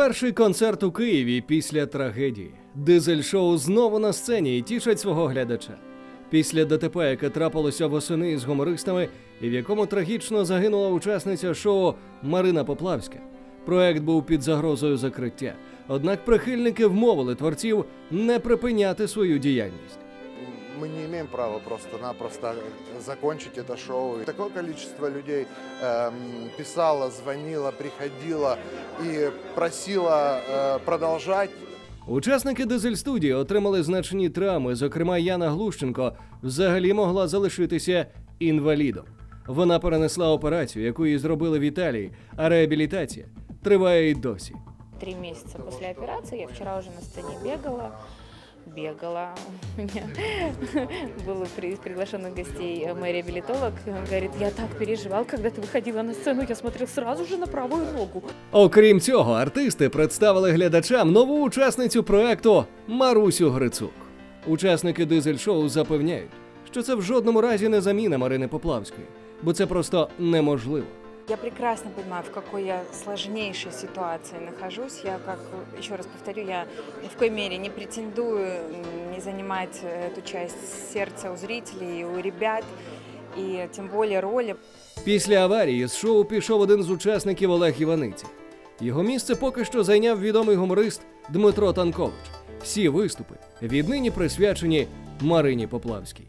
Перший концерт у Києві після трагедії. Дизель-шоу знову на сцені і тішать свого глядача. Після ДТП, яке трапилося восени з гумористами, і в якому трагічно загинула учасниця шоу Марина Поплавська. Проект був під загрозою закриття. Однак прихильники вмовили творців не припиняти свою діяльність Мы не имеем права просто-напросто закончить это шоу. И Такое количество людей эм, писало, звонило, приходило и просило э, продолжать. Учасники дизель студії отримали значні травми. Зокрема, Яна Глущенко взагалі могла залишитися інвалідом. Вона перенесла операцію, яку їй зробили в Італії, а реабілітація триває й досі. Три месяца после операции я вчера уже на сцене бегала. Бегала. У меня был при- приглашенных гостей э, мой реабилитолог. Он говорит, я так переживал, когда ты выходила на сцену, я смотрел сразу же на правую ногу. Окрім цього, артисти представили глядачам нову учасницю проекту Марусю Грицук. Учасники дизель-шоу запевняють, що це в жодному разі не заміна Марини Поплавської, бо це просто неможливо. Я прекрасно понимаю, в какой я сложнейшей ситуации нахожусь. Я, как еще раз повторю, я ни в коей мере не претендую не занимать эту часть сердца у зрителей, у ребят, и тем более роли. Після аварії з шоу пішов один з учасників Олег Іваниці. Його місце поки що зайняв відомий гуморист Дмитро Танкович. Всі виступи віднині присвячені Марині Поплавській.